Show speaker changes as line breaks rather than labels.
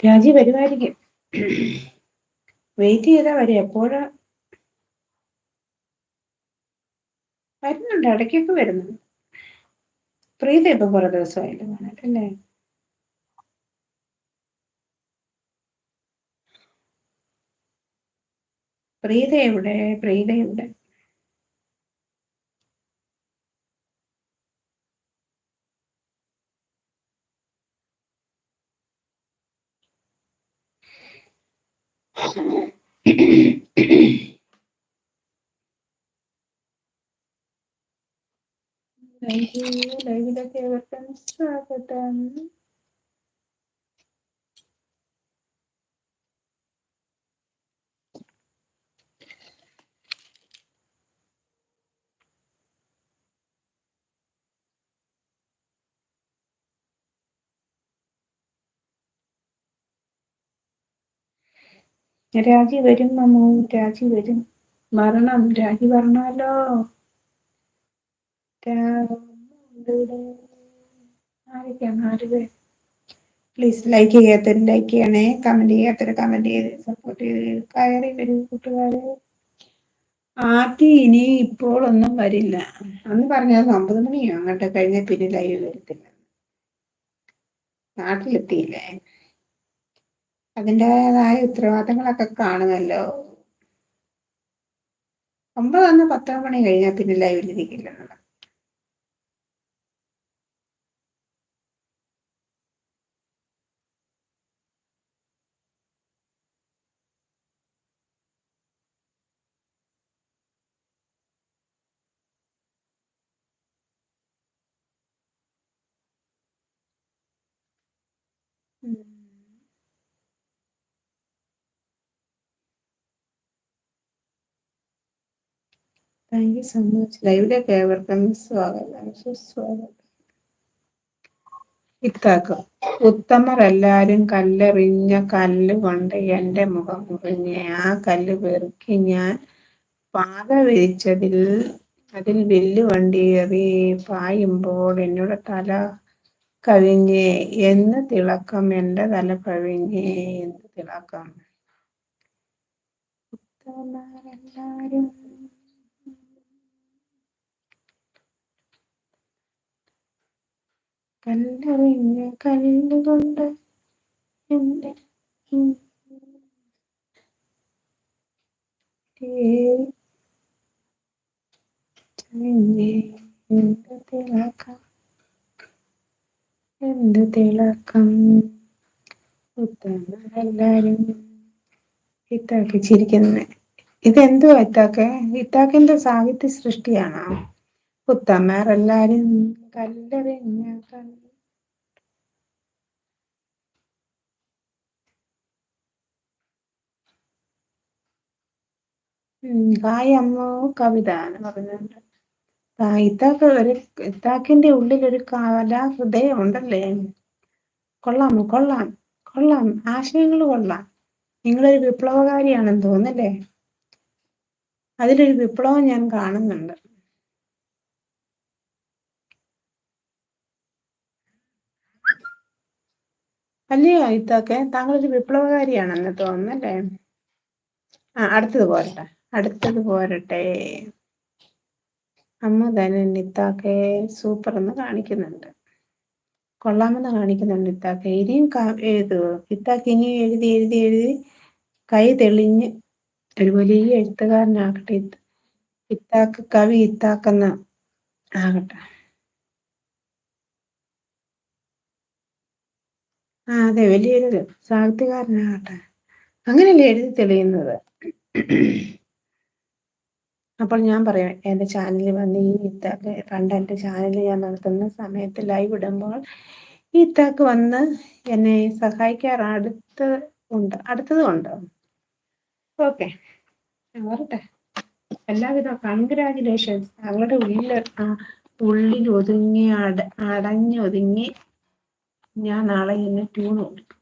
രാജി വരുമായിരിക്കും വെയിറ്റ് ചെയ്താ വരും എപ്പോഴാ? വരുന്നുണ്ട് ഇടയ്ക്കൊക്കെ വരുന്നുണ്ട്. പ്രീത ഇപ്പൊ കുറെ ദിവസമായില്ല കാണാട്ടല്ലേ പ്രീത എവിടെ? പ്രീത എവിടെ? ലൈവിലൊക്കെ ഏവർക്കും സ്വാഗതം രാജി വരും മമ്മു രാജി വരും. മരണം രാജി പറഞ്ഞാലോ ആരൊക്കെയാണ്? ആര് പേര് പ്ലീസ് ലൈക്ക് ചെയ്യാത്തൊരു ലൈക്ക് ചെയ്യണേ. കമന്റ് ചെയ്യാത്തൊരു കമന്റ് ചെയ്ത് സപ്പോർട്ട് ചെയ്ത് കയറി വരും കൂട്ടുകാര്. ആദ്യം ഇനി ഇപ്പോൾ ഒന്നും വരില്ല. അന്ന് പറഞ്ഞത് ഒമ്പത് മണിയോ അങ്ങോട്ട് കഴിഞ്ഞ പിന്നെ ലൈവ് വരത്തില്ല. നാട്ടിലെത്തിയില്ലേ? അതിന്റെതായ ഉത്തരവാദിത്തങ്ങളൊക്കെ കാണുമല്ലോ. ഒമ്പതൊന്ന് പത്തോ മണി കഴിഞ്ഞാൽ പിന്നെ ലൈവിലിരിക്കില്ല താങ്ക് യു സോ മച്ച് ലൈവിലേക്ക് ഏവർക്കും സ്വാഗതം. സുസ്വാഗതം ഇത്താക്കും ഉത്തമർ എല്ലാരും കല്ലെറിഞ്ഞ കല്ല് കൊണ്ട് എന്റെ മുഖം മുറിഞ്ഞ് ആ കല്ല് പെറുക്കി ഞാൻ പാത വിരിച്ചതിൽ അതിൽ വില്ല് വണ്ടിയേറി പായുമ്പോൾ എന്നോട് തല കവിഞ്ഞ് എന്ന് തിളക്കം എന്റെ തല കവിഞ്ഞ് എന്ന് തിളക്കം. ഉത്തമരെല്ലാരും കല്ലെറിഞ്ഞ കല്ലുകൊണ്ട് എന്റെ എന്ത് തിളക്കം? എന്ത് തിളക്കം? ഉത്തമരെല്ലാരും ഇത്താക്കി ചിരിക്കുന്നത് ഇതെന്തുവാ ഇത്താക്കെ? ഇത്താക്കിന്റെ സാഹിത്യ സൃഷ്ടിയാണോ ഉത്തമരെല്ലാരും കല്ലെറിഞ്ഞ കല്ല് ഹായ് കവിത എന്ന് പറഞ്ഞുണ്ട് ഇത്താക്ക് ഒരു ഇത്താക്കിന്റെ ഉള്ളിൽ ഒരു കലാ ഹൃദയം ഉണ്ടല്ലേ? കൊള്ളാം കൊള്ളാം കൊള്ളാം. ആശയങ്ങൾ കൊള്ളാം. നിങ്ങളൊരു വിപ്ലവകാരിയാണെന്ന് തോന്നല്ലേ അതിലൊരു വിപ്ലവം ഞാൻ കാണുന്നുണ്ട്. അല്ലയോ ഇത്താക്കെ താങ്കളൊരു വിപ്ലവകാരിയാണെന്ന് തോന്നുന്നല്ലേ ആ അടുത്തത് പോരട്ടെ. അടുത്തത് പോരട്ടെ. അമ്മ തന്നെ ഇത്താക്കെ സൂപ്പർ എന്ന് കാണിക്കുന്നുണ്ട്. കൊള്ളാമെന്ന് കാണിക്കുന്നുണ്ട് ഇത്താക്ക ഇനിയും എഴുതുവോ ഇത്താക്ക ഇനിയും എഴുതി എഴുതി എഴുതി കൈ തെളിഞ്ഞ് ഒരു വലിയ എഴുത്തുകാരനാകട്ടെ. ഇത്താക്ക് കവി ഇത്താക്കെന്ന് ആകട്ടെ. ആ അതെ വലിയൊരു സാഹിത്യകാരനാകട്ടെ. അങ്ങനെയല്ലേ എഴുതി തെളിയുന്നത്? അപ്പോൾ ഞാൻ പറയാം എന്റെ ചാനലിൽ വന്ന് ഈ ഇത്താക്ക് പണ്ട് എന്റെ ചാനലിൽ ഞാൻ നടത്തുന്ന സമയത്ത് ലൈവ് ഇടുമ്പോൾ ഈ ഇത്താക്ക് വന്ന് എന്നെ സഹായിക്കാറ് അടുത്ത് ഉണ്ട് അടുത്തതും ഉണ്ട്. ഓക്കെ വരട്ടെ. എല്ലാവിധ കൺഗ്രാജുലേഷൻസ് ഞങ്ങളുടെ ഉള്ളിൽ ഉള്ളിൽ ഒതുങ്ങി അട അടഞ്ഞൊതുങ്ങി ഞാൻ നാളെ എന്നെ ട്യൂൺ കൊടുക്കും